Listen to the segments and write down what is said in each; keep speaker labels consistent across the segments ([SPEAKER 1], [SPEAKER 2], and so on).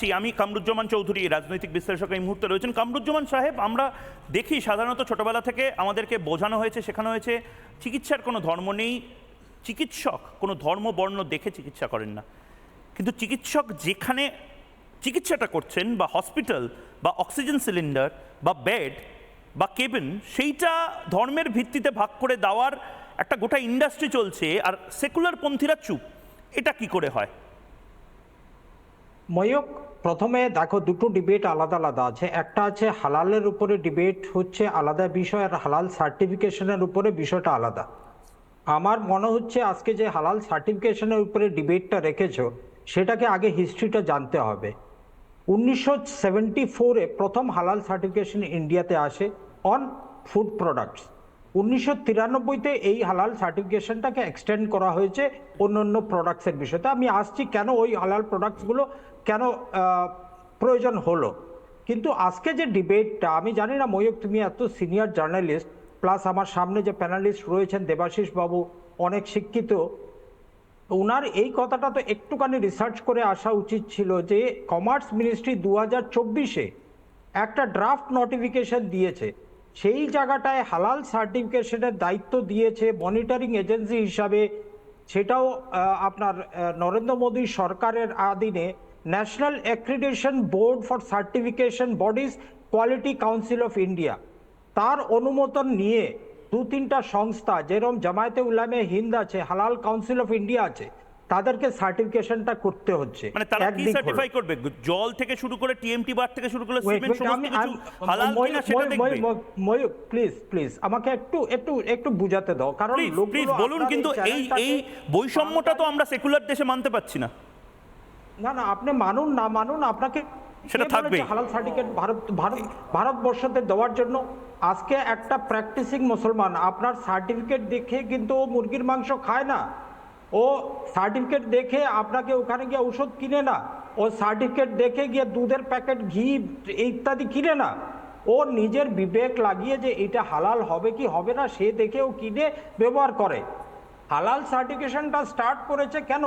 [SPEAKER 1] পাচ্ছি আমি কামরুজ্জামান চৌধুরী, রাজনৈতিক বিশ্লেষক এই মুহূর্তে রয়েছেন। কামরুজ্জামান সাহেব, আমরা দেখি সাধারণত ছোটবেলা থেকে আমাদেরকে বোঝানো হয়েছে, শেখানো হয়েছে, চিকিৎসার কোনো ধর্ম নেই। চিকিৎসক, কোনো ধর্ম, বর্ণ দেখে চিকিৎসা করেন না। কিন্তু চিকিৎসক যেখানে চিকিৎসাটা করছেন, বা হসপিটাল, বা অক্সিজেন সিলিন্ডার, বা বেড, বা কেবিন, সেইটা ধর্মের ভিত্তিতে ভাগ করে দেওয়ার একটা গোটা ইন্ডাস্ট্রি চলছে, আর সেকুলার পন্থীরা চুপ। এটা কি করে হয়?
[SPEAKER 2] ময়ূক, প্রথমে দেখো দুটো ডিবেট আলাদা আলাদা আছে। একটা আছে হালালের উপরে ডিবেট হচ্ছে আলাদা বিষয় আর হালাল সার্টিফিকেশনের উপরে বিষয়টা আলাদা। আমার মনে হচ্ছে আজকে যে হালাল সার্টিফিকেশনের উপরে ডিবেটটা রেখেছো, সেটাকে আগে হিস্ট্রিটা জানতে হবে। উনিশশো সেভেন্টি ফোরে প্রথম হালাল সার্টিফিকেশন ইন্ডিয়াতে আসে অন ফুড প্রোডাক্টস উনিশশো তিরানব্বইতে এই হালাল সার্টিফিকেশনটাকে এক্সটেন্ড করা হয়েছে অন্য অন্য প্রোডাক্টসের বিষয়তে। আমি আসছি কেন ওই হালাল প্রোডাক্টসগুলো কেন প্রয়োজন হলো? কিন্তু আজকে যে ডিবেটটা আমি জানি না ময়ূক, তুমি এত সিনিয়র জার্নালিস্ট প্লাস আমার সামনে যে প্যানালিস্ট রয়েছেন দেবাশিস বাবু অনেক শিক্ষিত ওনার এই কথাটা তো একটুখানি রিসার্চ করে আসা উচিত ছিল যে কমার্স মিনিস্ট্রি দু হাজার একটা ড্রাফট নোটিফিকেশন দিয়েছে। সেই জায়গাটায় হালাল সার্টিফিকেশনের দায়িত্ব দিয়েছে মনিটরিং এজেন্সি হিসাবে। সেটাও আপনার নরেন্দ্র মোদী সরকারের আধীনে National Accreditation Board for Certification Bodies Quality Council of India তার অনুমোদন নিয়ে দু তিনটা সংস্থা যেরকম জামায়াতে উলামে হিন্দ আছে, হালাল কাউন্সিল অফ ইন্ডিয়া আছে তাদেরকে সার্টিফিকেশনটা করতে হচ্ছে।
[SPEAKER 1] মানে তারা কি সার্টিফাই করবে? জল থেকে শুরু করে টিএমটি বার থেকে শুরু করে সিমেন্ট সমস্ত কিছু হালাল কিনা সেটা দেখবে?
[SPEAKER 2] ময়ূক, ময়ূক প্লিজ প্লিজ আমাকে একটু একটু একটু বুঝাতে দাও কারণ
[SPEAKER 1] প্লিজ বলুন কিন্তু এই এই বৈষম্যটা তো আমরা সেকুলার দেশে মানতে পারছি না।
[SPEAKER 2] না না আপনি মানুন না মানুন আপনাকে
[SPEAKER 1] সেটা।
[SPEAKER 2] বলেছে হালাল সার্টিফিকেট ভারত ভারত ভারতবর্ষতে দেওয়ার জন্য? আজকে একটা প্র্যাকটিসিং মুসলমান আপনার সার্টিফিকেট দেখে কিন্তু ও মুরগির মাংস খায় না। ও সার্টিফিকেট দেখে আপনাকে ওখানে গিয়ে ওষুধ কিনে না। ও সার্টিফিকেট দেখে গিয়ে দুধের প্যাকেট, ঘি ইত্যাদি কিনে না। ও নিজের বিবেক লাগিয়ে যে এটা হালাল হবে কি হবে না, সে দেখে ও কিনে ব্যবহার করে। হালাল সার্টিফিকেশনটা স্টার্ট করেছে কেন?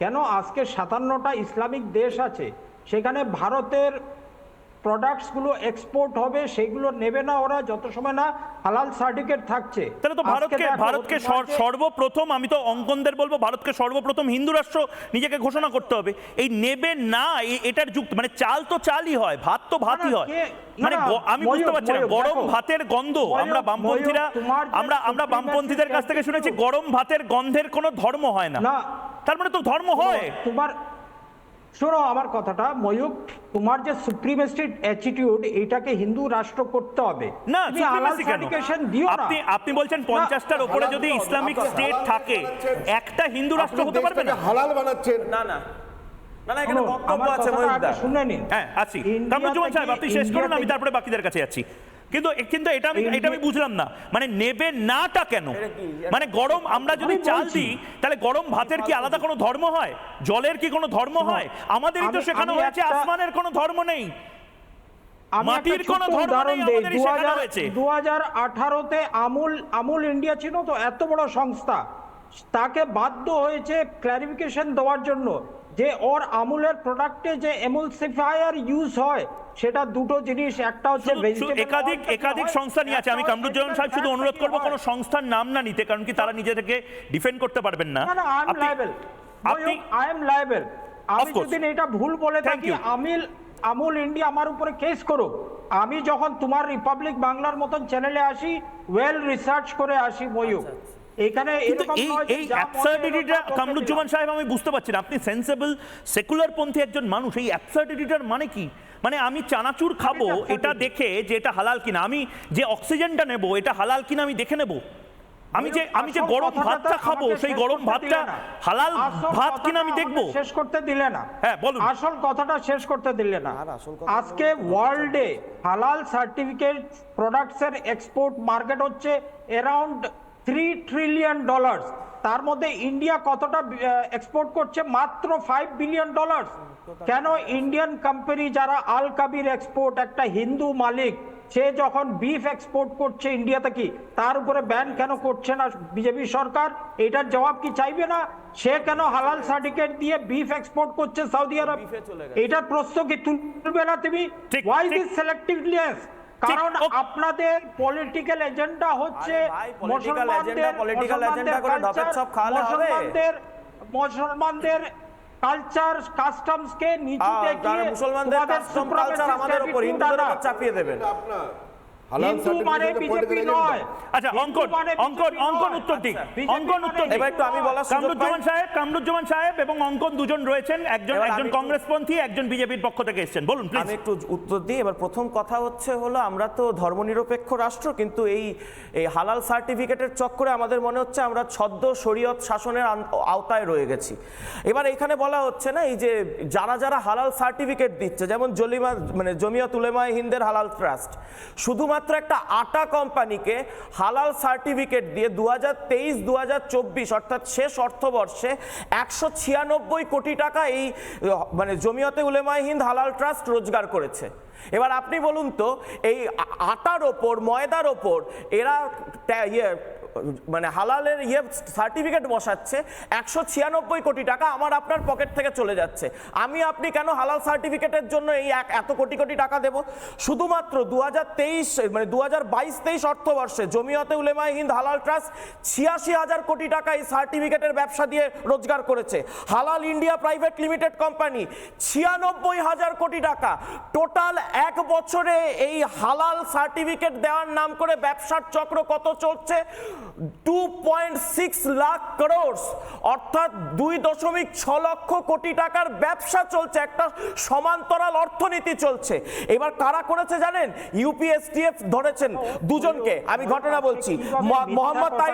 [SPEAKER 2] কেন আজকে সাতান্নটা ইসলামিক দেশ আছে, সেখানে ভারতের প্রোডাক্টসগুলো এক্সপোর্ট হবে সেগুলো নেবে না ওরা যত সময় না হালাল সার্টিফিকেট থাকছে।
[SPEAKER 1] তাহলে তো ভারতকে ভারতকে সর্বপ্রথম আমি তো অঙ্কনদের বলব ভারতকে সর্বপ্রথম হিন্দু রাষ্ট্র নিজেকে ঘোষণা করতে হবে। এই নেবে না এটার যুক্ত মানে চাল তো চালই হয় ভাত তো ভাতই হয়। মানে আমি বুঝতে পারছি না গরম ভাতের গন্ধ আমরা বামপন্থীরা আমরা আমরা বামপন্থীদের কাছ থেকে শুনেছি গরম ভাতের গন্ধের কোনো ধর্ম হয় না। তার মানে তো ধর্ম হয়।
[SPEAKER 2] তোমার শোনো আমার কথাটা ময়ূক তোমার যে সুপ্রিমেসিড অ্যাটিটিউড এটাকে হিন্দু রাষ্ট্র করতে হবে।
[SPEAKER 1] না
[SPEAKER 2] সার্টিফিকেশন দিও না।
[SPEAKER 1] আপনি আপনি বলছেন পঞ্চাশটার উপরে যদি ইসলামিক স্টেট থাকে একটা হিন্দু রাষ্ট্র হতে পারবে না?
[SPEAKER 3] হালাল বানাচ্ছেন।
[SPEAKER 4] না না। না না এখানে
[SPEAKER 2] শোনো, নিন।
[SPEAKER 1] হ্যাঁ আছি। কামরুজ্জামান সাহেব আপনি শেষ করুন আমি তারপরে বাকিদের কাছে যাচ্ছি। কিন্তু কিন্তু এটা আমি এটা আমি বুঝলাম না। মানে নেবে নাটা কেন? মানে গরম আমরা যদি চাল দিই তাহলে গরম ভাতের কি আলাদা কোনো ধর্ম হয়? জলের কি কোনো ধর্ম হয়? আমাদেরই তো
[SPEAKER 2] সেখানে
[SPEAKER 1] হয়েছে আসমানের কোনো ধর্ম নেই। মাটির কোনো ধর্ম
[SPEAKER 2] উদাহরণ দেই। দু হাজার আঠারোতে আমুল আমুল ইন্ডিয়া ছিল তো এত বড় সংস্থা। তাকে বাধ্য হয়েছে ক্ল্যারিফিকেশন দেওয়ার জন্য। যে ওর আমুলের প্রোডাক্টে যে এমুলসিফায়ার ইউজ হয় সেটা দুটো জিনিস একটা হচ্ছে
[SPEAKER 1] একাধিক একাধিক সংস্থা নিয়ে আছে। আমি কামরুজ্জামান সাহেব শুধু অনুরোধ করব কোনো সংস্থার নাম না নিতে কারণ কি তারা নিজে থেকে ডিফেন্ড করতে পারবেন না।
[SPEAKER 2] আই এম
[SPEAKER 1] আপনি-
[SPEAKER 2] লাইবেল
[SPEAKER 1] আপনি
[SPEAKER 2] আই এম লাইবেল আমি যদি এটা ভুল বলে থাকি. আমিল আমুল ইন্ডিয়া আমার উপরে কেস করো আমি যখন তোমার রিপাবলিক বাংলার মতন চ্যানেলে আসি ওয়েল রিসার্চ করে আসি ময়ূক এখানে
[SPEAKER 1] এই অ্যাবসার্ডিটিটা কামরুজ্জামান সাহেব আমি বুঝতে পারছি না। আপনি সেন্সেবল সেকুলার পন্থী একজন মানুষ এই অ্যাবসার্ডিটিটার মানে কি? মানে আমি চানাচুর খাব এটা দেখে যে এটা হালাল কিনা আমি যে অক্সিজেনটা নেব এটা হালাল কিনা আমি দেখে নেব। আমি যে আমি যে গরম ভাতটা খাব সেই গরম ভাতটা
[SPEAKER 2] না।
[SPEAKER 1] হালাল ভাত কিনা আমি দেখব?
[SPEAKER 2] শেষ করতে দিলে না।
[SPEAKER 1] হ্যাঁ, বলুন।
[SPEAKER 2] আসল কথাটা শেষ করতে দিলে না।
[SPEAKER 4] আর আসল কথা
[SPEAKER 2] আজকে ওয়ার্ল্ডে হালাল সার্টিফিকেট প্রোডাক্টস এর এক্সপোর্ট মার্কেট হচ্ছে অ্যারাউন্ড থ্রি ট্রিলিয়ন ডলার তার মধ্যে ইন্ডিয়া কতটা এক্সপোর্ট করছে? মাত্র ফাইভ বিলিয়ন ডলার কেন ইন্ডিয়ান কোম্পানি যারা আল কাবির এক্সপোর্ট একটা হিন্দু মালিক সে যখন বিফ এক্সপোর্ট করছে ইন্ডিয়াতে কি? তার উপরে ব্যান কেন করছে না বিজেপি সরকার? এটার জবাব কি চাইবে না? সে কেন হালাল সার্টিফিকেট দিয়ে বিফ এক্সপোর্ট করছে সৌদি আরব এটার প্রশ্ন কি তুলবে না তুমি? ওয়াই। দিস সিলেক্টিভনেস কারণ আপনাদের পলিটিক্যাল এজেন্ডা হচ্ছে মুসলমানদের
[SPEAKER 4] করে ঢপের
[SPEAKER 2] culture,
[SPEAKER 4] খাওয়ালে হবে?
[SPEAKER 2] মুসলমানদের মুসলমানদের কালচার কাস্টমস কে নিচু দেখিয়ে
[SPEAKER 4] মুসলমানদের কাস্টম কালচার আমাদের উপর হিন্দুদের উপর চাপিয়ে দেবেন
[SPEAKER 2] হিন্দু মানে বিজেপি নয়।
[SPEAKER 1] আচ্ছা অঙ্কন
[SPEAKER 2] মানে
[SPEAKER 1] অঙ্কন অঙ্কন উত্তর দিক। অঙ্কন
[SPEAKER 2] মানে
[SPEAKER 1] উত্তর দিক
[SPEAKER 4] এবার একটু আমি পাই
[SPEAKER 1] কামরুজ্জামান সাহেব কামরুজ্জামান সাহেব এবং অঙ্কন দুজন রয়েছেন। একজন একজন কংগ্রেসপন্থী একজন বিজেপির পক্ষ থেকে এসেছেন। বলুন প্লিজ
[SPEAKER 4] আমি একটু উত্তর দিই। এবার প্রথম কথা হচ্ছে হলো আমরা তো ধর্মনিরপেক্ষ রাষ্ট্র কিন্তু এই এই হালাল সার্টিফিকেটের চক্করে আমাদের মনে হচ্ছে আমরা ছদ্ম শরীয়ত শাসনের আওতায় রয়ে গেছি। এবার এখানে বলা হচ্ছে না এই যে যারা যারা হালাল সার্টিফিকেট দিচ্ছে যেমন জলিমা মানে জমিয়ত তুলেমায় হিন্দের হালাল ট্রাস্ট শুধুমাত্র একটা আটা কোম্পানিকে হালাল সার্টিফিকেট দিয়ে দু হাজার তেইশ দু হাজার চব্বিশ, অর্থাৎ শেষ অর্থবর্ষে একশো ছিয়ানব্বই কোটি টাকা এই মানে জমিয়তে উলেমায় হিন্দ হালাল ট্রাস্ট রোজগার করেছে। এবার আপনি বলুন তো, এই আটার ওপর, ময়দার ওপর, এরা মানে হালালের ইয়ে সার্টিফিকেট বসাচ্ছে, একশো ছিয়ানব্বই কোটি টাকা আমার আপনার পকেট থেকে চলে যাচ্ছে। আমি আপনি কেন হালাল সার্টিফিকেটের জন্য এই এক এত কোটি কোটি টাকা দেব? শুধুমাত্র দু হাজার তেইশ মানে দু হাজার বাইশ তেইশ অর্থবর্ষে জমিয়তে উলেমায় হিন্দ হালাল ট্রাস্ট ছিয়াশি হাজার কোটি টাকা এই সার্টিফিকেটের ব্যবসা দিয়ে রোজগার করেছে। হালাল ইন্ডিয়া প্রাইভেট লিমিটেড কোম্পানি, ছিয়ানব্বই হাজার কোটি টাকা। টোটাল এক বছরে এই হালাল সার্টিফিকেট দেওয়ার নাম করে ব্যবসার চক্র কত চলছে? Two point six lakh crores অর্থাৎ দুই দশমিক ছ লক্ষ কোটি টাকার ব্যবসা চলছে একটা সমান্তরাল অর্থনীতি চলছে। এবার কারা করেছে জানেন? ইউপিএসটিএফ ধরেছেন দুজনকে। আমি ঘটনা বলছি। মোহাম্মদ তাই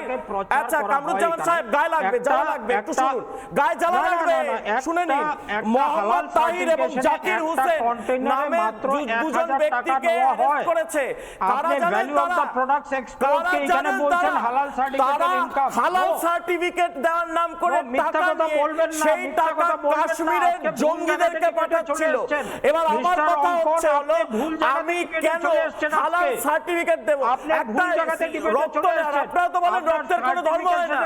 [SPEAKER 4] আচ্ছা কামরুজ্জামান সাহেব গায়ে লাগবে জ্বালা লাগবে একটু শুনুন। গায়ে জ্বালা লাগবে? শুনে নিন। মোহাম্মদ তাহির এবং জাকির হোসেন নামে দুজন ব্যক্তিকে করেছে। কারা জানেন তারা?
[SPEAKER 2] products export
[SPEAKER 4] কারা
[SPEAKER 2] কে এখানে বলছেন? হালাল
[SPEAKER 4] সার্টিফিকেট দেওয়ার নাম করে
[SPEAKER 2] মিথ্যা
[SPEAKER 4] টাকা
[SPEAKER 2] কথা বলবেন না,
[SPEAKER 4] সেই টাকা কাশ্মীরের জঙ্গিদেরকে পাঠাচ্ছিল। এবার আমার কথা হচ্ছে হলো আমি কেন হালাল সার্টিফিকেট দেব?
[SPEAKER 2] debate-এ
[SPEAKER 4] রক্ত আপনারা তো বলেন রক্তের কোনো ধর্ম হয় না।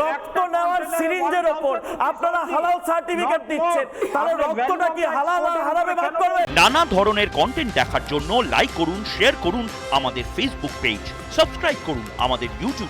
[SPEAKER 4] রক্ত নেওয়ার সিরিঞ্জের
[SPEAKER 2] 1000
[SPEAKER 4] ওপর। আপনারা. হালাল সার্টিফিকেট দিচ্ছেন। তাহলে রক্তটা কি হালাল আর হারামে ভাগ করবে
[SPEAKER 1] নানা ধরনের কন্টেন্ট দেখার জন্য লাইক করুন শেয়ার করুন আমাদের ফেসবুক পেজ সাবস্ক্রাইব করুন আমাদের ইউটিউব